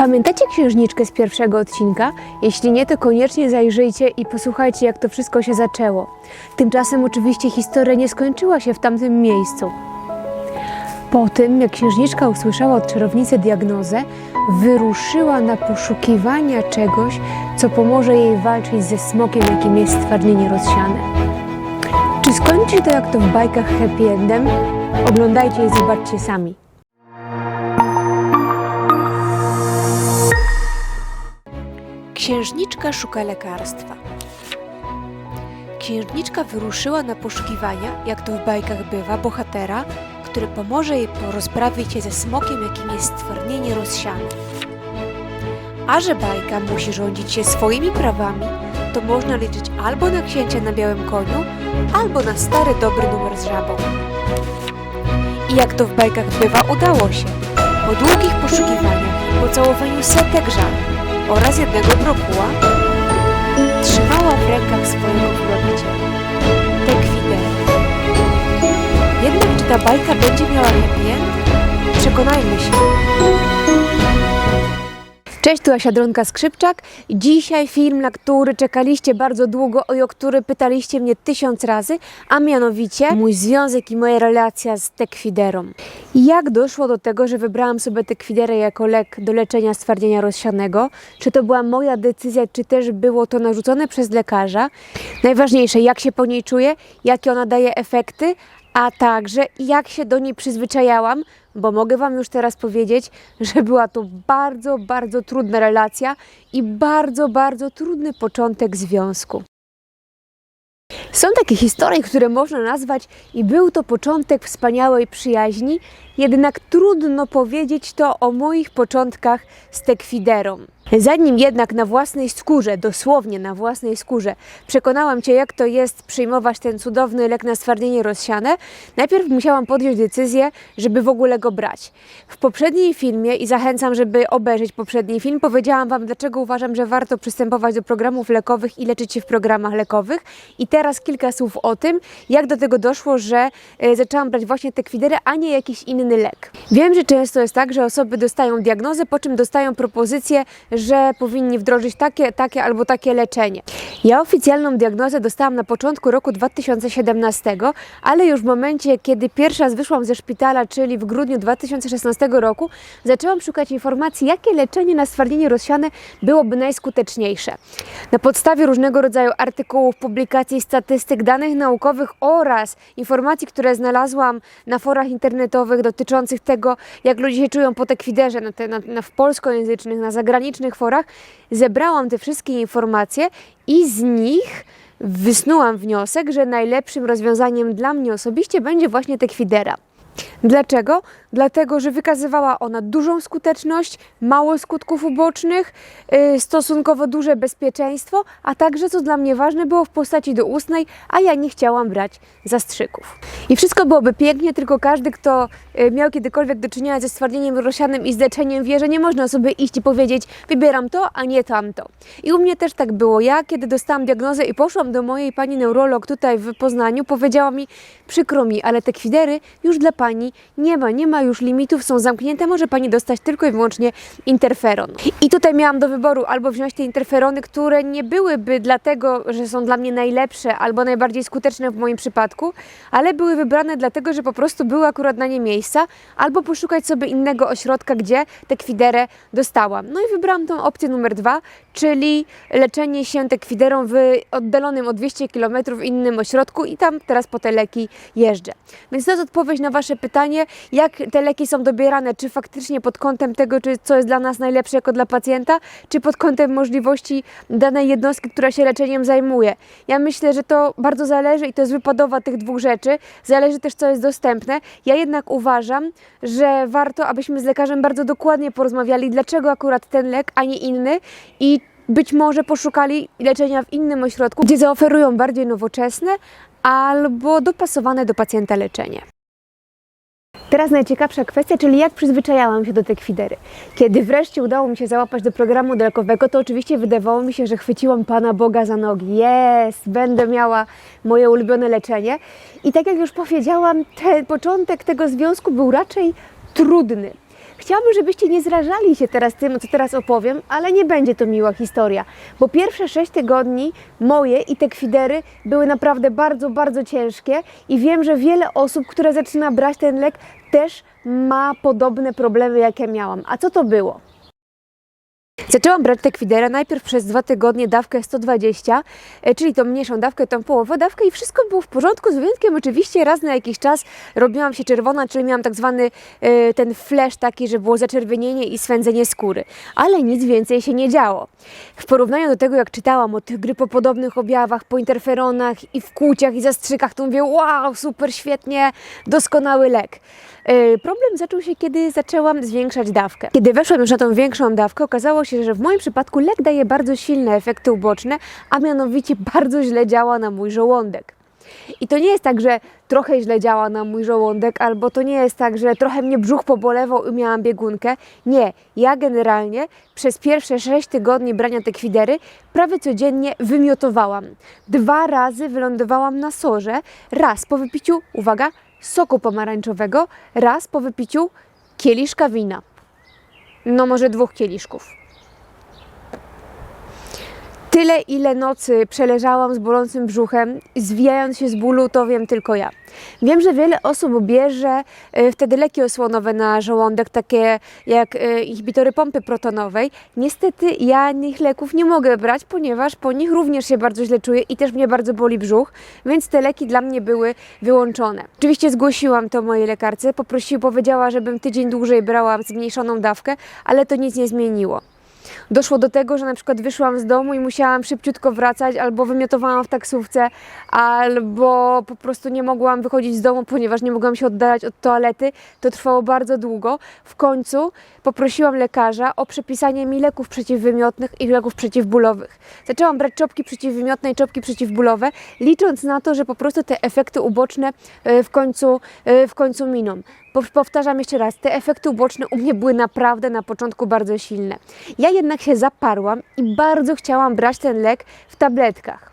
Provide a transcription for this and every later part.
Pamiętacie księżniczkę z pierwszego odcinka? Jeśli nie, to koniecznie zajrzyjcie i posłuchajcie, jak to wszystko się zaczęło. Tymczasem oczywiście historia nie skończyła się w tamtym miejscu. Po tym, jak księżniczka usłyszała od czarownicy diagnozę, wyruszyła na poszukiwania czegoś, co pomoże jej walczyć ze smokiem, jakim jest stwardnienie rozsiane. Czy skończy to jak to w bajkach happy endem? Oglądajcie i zobaczcie sami. Księżniczka szuka lekarstwa. Księżniczka wyruszyła na poszukiwania, jak to w bajkach bywa, bohatera, który pomoże jej porozprawić się ze smokiem, jakim jest stwardnienie rozsiane. A że bajka musi rządzić się swoimi prawami, to można liczyć albo na księcia na białym koniu, albo na stary dobry numer z żabą. I jak to w bajkach bywa, udało się. Po długich poszukiwaniach, po całowaniu setek żab oraz jednego brokuła, trzymała w rękach swojego wybawiciela, Tekwidera. Jednak czy ta bajka będzie miała happy end? Przekonajmy się. Cześć, tu Asia Dronka-Skrzypczak. Dzisiaj film, na który czekaliście bardzo długo i o który pytaliście mnie tysiąc razy, a mianowicie mój związek i moja relacja z tekwiderą. Jak doszło do tego, że wybrałam sobie tekwiderę jako lek do leczenia stwardnienia rozsianego? Czy to była moja decyzja, czy też było to narzucone przez lekarza? Najważniejsze, jak się po niej czuję, jakie ona daje efekty, a także jak się do niej przyzwyczajałam, bo mogę Wam już teraz powiedzieć, że była to bardzo, bardzo trudna relacja i bardzo, bardzo trudny początek związku. Są takie historie, które można nazwać i był to początek wspaniałej przyjaźni, jednak trudno powiedzieć to o moich początkach z tekwiderą. Zanim jednak na własnej skórze, dosłownie na własnej skórze, przekonałam Cię, jak to jest przyjmować ten cudowny lek na stwardnienie rozsiane, najpierw musiałam podjąć decyzję, żeby w ogóle go brać. W poprzednim filmie, i zachęcam, żeby obejrzeć poprzedni film, powiedziałam Wam, dlaczego uważam, że warto przystępować do programów lekowych i leczyć się w programach lekowych. I teraz kilka słów o tym, jak do tego doszło, że e, zaczęłam brać właśnie tekwiderę, a nie jakiś inny lek. Wiem, że często jest tak, że osoby dostają diagnozę, po czym dostają propozycję, że powinni wdrożyć takie, takie albo takie leczenie. Ja oficjalną diagnozę dostałam na początku roku 2017, ale już w momencie, kiedy pierwszy raz wyszłam ze szpitala, czyli w grudniu 2016 roku, zaczęłam szukać informacji, jakie leczenie na stwardnienie rozsiane byłoby najskuteczniejsze. Na podstawie różnego rodzaju artykułów, publikacji, statystyk, danych naukowych oraz informacji, które znalazłam na forach internetowych dotyczących tego, jak ludzie się czują po tekwiderze, na, te, na, na w polskojęzycznych, na zagranicznych forach, zebrałam te wszystkie informacje i z nich wysnułam wniosek, że najlepszym rozwiązaniem dla mnie osobiście będzie właśnie tekwidera. Dlaczego? Dlatego, że wykazywała ona dużą skuteczność, mało skutków ubocznych, yy, stosunkowo duże bezpieczeństwo, a także, co dla mnie ważne, było w postaci doustnej, a ja nie chciałam brać zastrzyków. I wszystko byłoby pięknie, tylko każdy, kto yy, miał kiedykolwiek do czynienia ze stwardnieniem rozsianym i z leczeniem, wie, że nie można sobie iść i powiedzieć, wybieram to, a nie tamto. I u mnie też tak było. Ja, kiedy dostałam diagnozę i poszłam do mojej pani neurolog tutaj w Poznaniu, powiedziała mi, przykro mi, ale te kwidery już dla pani nie ma, nie ma już limitów, są zamknięte, może pani dostać tylko i wyłącznie interferon. I tutaj miałam do wyboru albo wziąć te interferony, które nie byłyby dlatego, że są dla mnie najlepsze albo najbardziej skuteczne w moim przypadku, ale były wybrane dlatego, że po prostu były akurat na nie miejsca, albo poszukać sobie innego ośrodka, gdzie tę kwiderę dostałam. No i wybrałam tą opcję numer dwa, czyli leczenie się tekwiderą w oddalonym o 200 km innym ośrodku i tam teraz po te leki jeżdżę. Więc to jest odpowiedź na Wasze pytanie, jak te leki są dobierane, czy faktycznie pod kątem tego, czy co jest dla nas najlepsze jako dla pacjenta, czy pod kątem możliwości danej jednostki, która się leczeniem zajmuje. Ja myślę, że to bardzo zależy i to jest wypadowa tych dwóch rzeczy. Zależy też, co jest dostępne. Ja jednak uważam, że warto, abyśmy z lekarzem bardzo dokładnie porozmawiali, dlaczego akurat ten lek, a nie inny i być może poszukali leczenia w innym ośrodku, gdzie zaoferują bardziej nowoczesne albo dopasowane do pacjenta leczenie. Teraz najciekawsza kwestia, czyli jak przyzwyczajałam się do tej kwidery. Kiedy wreszcie udało mi się załapać do programu lekowego, to oczywiście wydawało mi się, że chwyciłam Pana Boga za nogi. Jest, będę miała moje ulubione leczenie. I tak jak już powiedziałam, ten początek tego związku był raczej trudny. Chciałabym, żebyście nie zrażali się teraz tym, co teraz opowiem, ale nie będzie to miła historia, bo pierwsze sześć tygodni moje i te kwidery były naprawdę bardzo, bardzo ciężkie i wiem, że wiele osób, które zaczyna brać ten lek, też ma podobne problemy, jakie miałam. A co to było? Zaczęłam brać tekwidera najpierw przez dwa tygodnie dawkę 120, e, czyli tą mniejszą dawkę, tą połowę dawkę i wszystko było w porządku, z wyjątkiem oczywiście raz na jakiś czas robiłam się czerwona, czyli miałam tak zwany e, ten flash taki, że było zaczerwienienie i swędzenie skóry, ale nic więcej się nie działo. W porównaniu do tego, jak czytałam o tych grypopodobnych objawach, po interferonach i w kłuciach i zastrzykach, to mówię, wow, super, świetnie, doskonały lek. E, Problem zaczął się, kiedy zaczęłam zwiększać dawkę. Kiedy weszłam już na tą większą dawkę, okazało się, że w moim przypadku lek daje bardzo silne efekty uboczne, a mianowicie bardzo źle działa na mój żołądek. I to nie jest tak, że trochę źle działa na mój żołądek, albo to nie jest tak, że trochę mnie brzuch pobolewał i miałam biegunkę. Nie, ja generalnie przez pierwsze 6 tygodni brania tekwidery prawie codziennie wymiotowałam. Dwa razy wylądowałam na sorze, raz po wypiciu, uwaga, soku pomarańczowego, raz po wypiciu kieliszka wina. No może dwóch kieliszków. Tyle, ile nocy przeleżałam z bolącym brzuchem, zwijając się z bólu, to wiem tylko ja. Wiem, że wiele osób bierze e, wtedy leki osłonowe na żołądek, takie jak e, inhibitory pompy protonowej. Niestety ja tych leków nie mogę brać, ponieważ po nich również się bardzo źle czuję i też mnie bardzo boli brzuch, więc te leki dla mnie były wyłączone. Oczywiście zgłosiłam to mojej lekarce, poprosiła, powiedziała, żebym tydzień dłużej brała zmniejszoną dawkę, ale to nic nie zmieniło. Doszło do tego, że na przykład wyszłam z domu i musiałam szybciutko wracać, albo wymiotowałam w taksówce, albo po prostu nie mogłam wychodzić z domu, ponieważ nie mogłam się oddalać od toalety. To trwało bardzo długo. W końcu poprosiłam lekarza o przepisanie mi leków przeciwwymiotnych i leków przeciwbólowych. Zaczęłam brać czopki przeciwwymiotne i czopki przeciwbólowe, licząc na to, że po prostu te efekty uboczne e, w końcu, e, w końcu miną. Powtarzam jeszcze raz, te efekty uboczne u mnie były naprawdę na początku bardzo silne. Ja jednak się zaparłam i bardzo chciałam brać ten lek w tabletkach.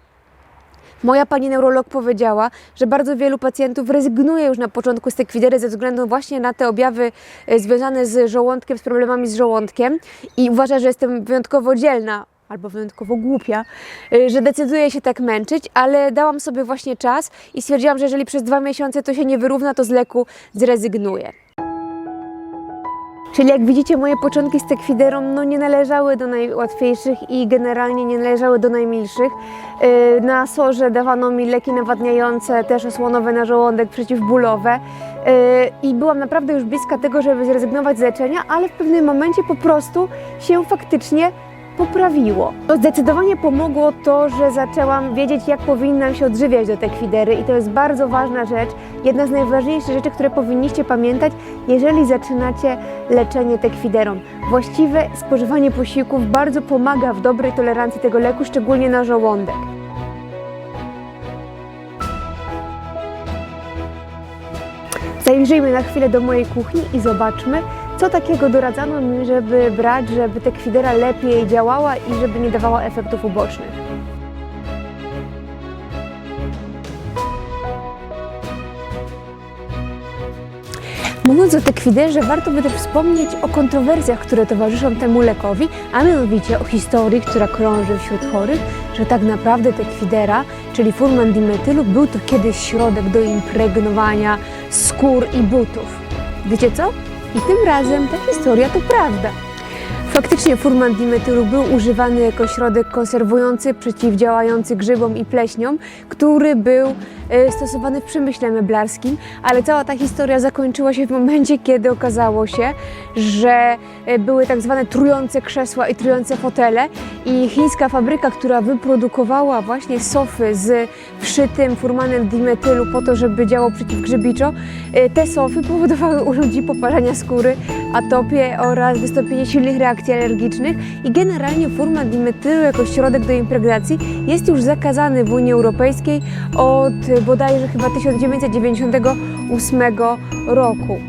Moja pani neurolog powiedziała, że bardzo wielu pacjentów rezygnuje już na początku z tekwidery ze względu właśnie na te objawy e, związane z żołądkiem, z problemami z żołądkiem i uważa, że jestem wyjątkowo dzielna albo wyjątkowo głupia, y, że decyduję się tak męczyć, ale dałam sobie właśnie czas i stwierdziłam, że jeżeli przez dwa miesiące to się nie wyrówna, to z leku zrezygnuję. Czyli jak widzicie, moje początki z tekwiderą no, nie należały do najłatwiejszych i generalnie nie należały do najmilszych. Yy, Na sorze dawano mi leki nawadniające, też osłonowe na żołądek, przeciwbólowe. Yy, I byłam naprawdę już bliska tego, żeby zrezygnować z leczenia, ale w pewnym momencie po prostu się faktycznie poprawiło. To zdecydowanie pomogło to, że zaczęłam wiedzieć, jak powinnam się odżywiać do tekwidery i to jest bardzo ważna rzecz, jedna z najważniejszych rzeczy, które powinniście pamiętać, jeżeli zaczynacie leczenie tekwiderą. Właściwe spożywanie posiłków bardzo pomaga w dobrej tolerancji tego leku, szczególnie na żołądek. Zajrzyjmy na chwilę do mojej kuchni i zobaczmy, co takiego doradzano mi, żeby brać, żeby tekwidera lepiej działała i żeby nie dawała efektów ubocznych. Mówiąc o tekwiderze, warto by też wspomnieć o kontrowersjach, które towarzyszą temu lekowi, a mianowicie o historii, która krąży wśród chorych, że tak naprawdę tekwidera, czyli furman dimetylu, był to kiedyś środek do impregnowania skór i butów. Wiecie co? I tym razem ta historia to prawda. Faktycznie furman dimetylu był używany jako środek konserwujący, przeciwdziałający grzybom i pleśniom, który był e, stosowany w przemyśle meblarskim, ale cała ta historia zakończyła się w momencie, kiedy okazało się, że e, były tak zwane trujące krzesła i trujące fotele i chińska fabryka, która wyprodukowała właśnie sofy z wszytym furmanem dimetylu po to, żeby działał przeciwgrzybiczo, e, te sofy powodowały u ludzi poparzenia skóry, atopie oraz wystąpienie silnych reakcji alergicznych i generalnie furman dimetylu jako środek do impregnacji jest już zakazany w Unii Europejskiej od bodajże chyba 1998 roku.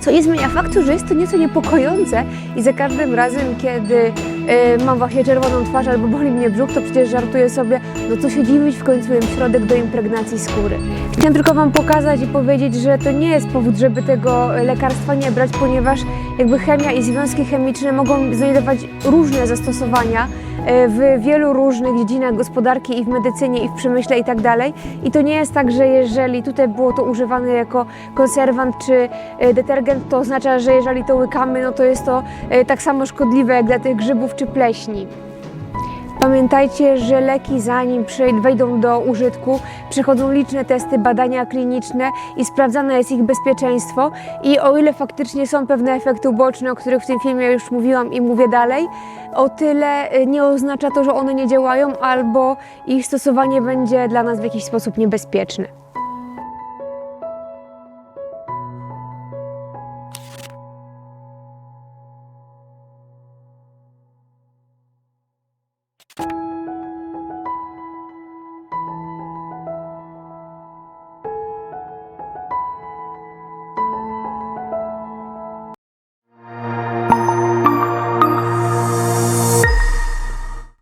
Co nie zmienia faktu, że jest to nieco niepokojące i za każdym razem, kiedy y, mam właśnie czerwoną twarz albo boli mnie brzuch, to przecież żartuję sobie, no co się dziwić, w końcu jem środek do impregnacji skóry. Chciałam tylko Wam pokazać i powiedzieć, że to nie jest powód, żeby tego lekarstwa nie brać, ponieważ jakby chemia i związki chemiczne mogą znajdować różne zastosowania w wielu różnych dziedzinach gospodarki i w medycynie i w przemyśle i tak dalej. I to nie jest tak, że jeżeli tutaj było to używane jako konserwant czy e, detergent, to oznacza, że jeżeli to łykamy, no to jest to e, tak samo szkodliwe jak dla tych grzybów czy pleśni. Pamiętajcie, że leki zanim wejdą do użytku, przechodzą liczne testy, badania kliniczne i sprawdzane jest ich bezpieczeństwo. I o ile faktycznie są pewne efekty uboczne, o których w tym filmie już mówiłam i mówię dalej, o tyle y, nie oznacza to, że one nie działają albo ich stosowanie będzie dla nas w jakiś sposób niebezpieczne. you